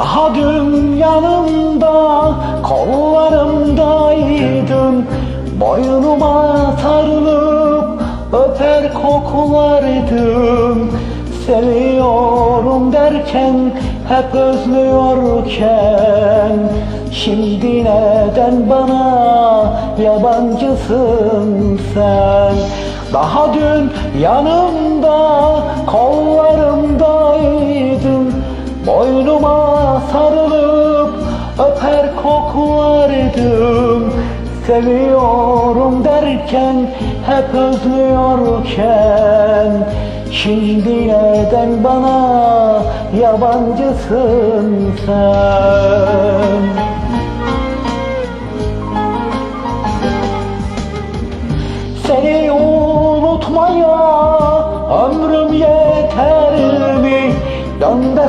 Daha dün yanımda kollarımdaydın Boynuma sarılıp öper koklardın Seviyorum derken hep özlüyorken. Şimdi neden bana yabancısın sen? Daha dün yanımda kollarımdaydın Boynuma sarılıp öper koklardım Seviyorum derken hep özlüyorken Şimdi neden bana yabancısın sen Seni unutmaya ömrüm?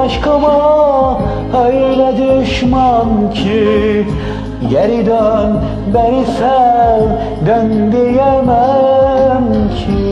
aşkıma öyle düşman ki Geri dön beni sev dön diyemem ki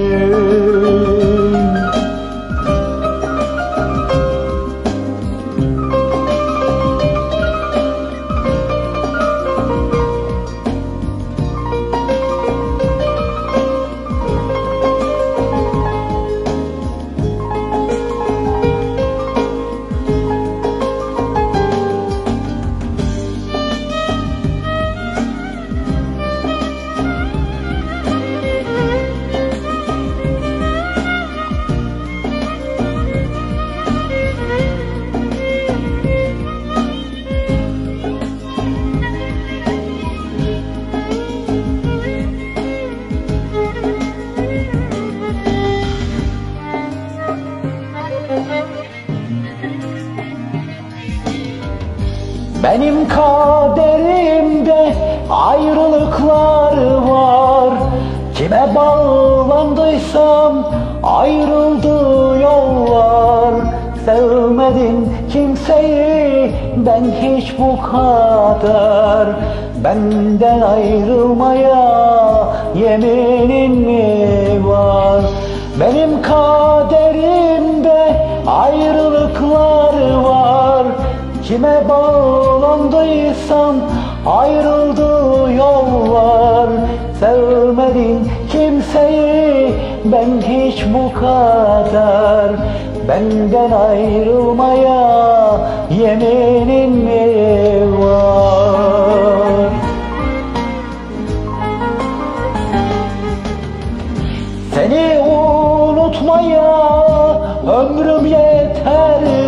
Benim kaderimde ayrılıklar var. Kime bağlandıysam ayrıldı yollar. Sevmedim kimseyi ben hiç bu kadar. Benden ayrılmaya yeminin mi var? Benim kaderimde ayrılıklar var. Kime bağlandıysam ayrıldı yollar Sevmedim kimseyi ben hiç bu kadar Benden ayrılmaya yeminin mi var? Seni unutmaya ömrüm yeter?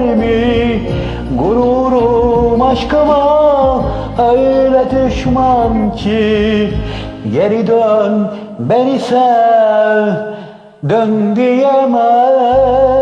aşkıma öyle düşman ki. Geri dön beni sev dön diyemem